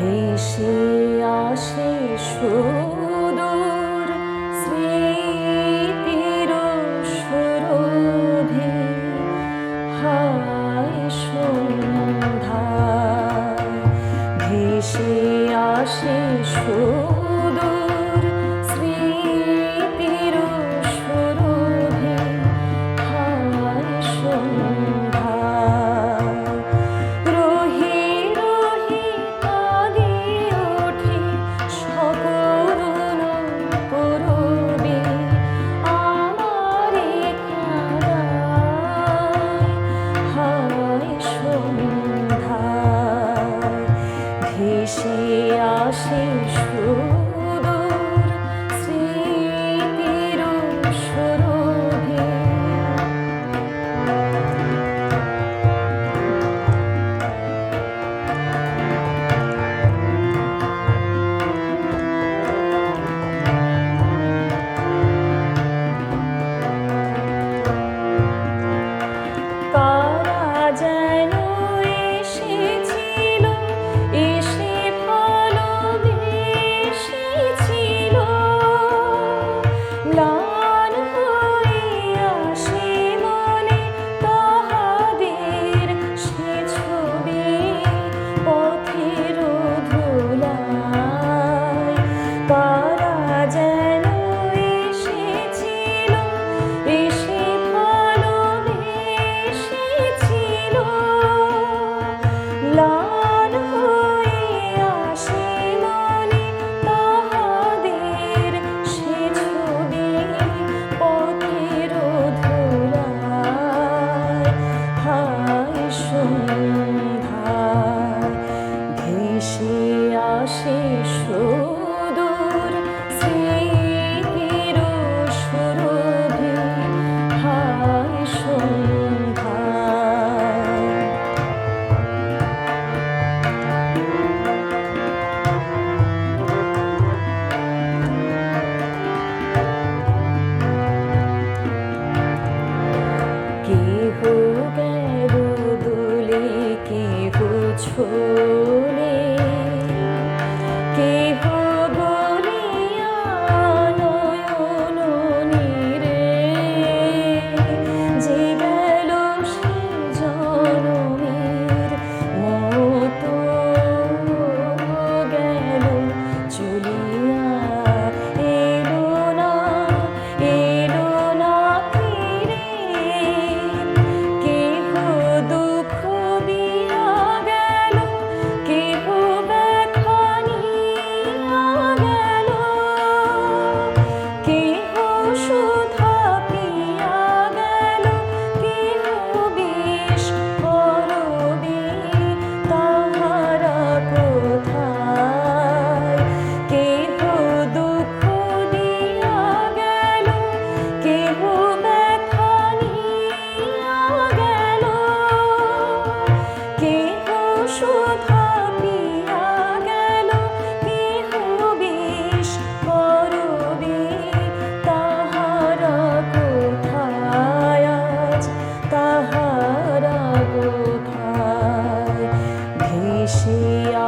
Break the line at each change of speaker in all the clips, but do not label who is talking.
ভেসে আসে সুদূর স্মৃতির সুরভে হায় সন্ধ্যা ভেসে আসে সুদূর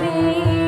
me.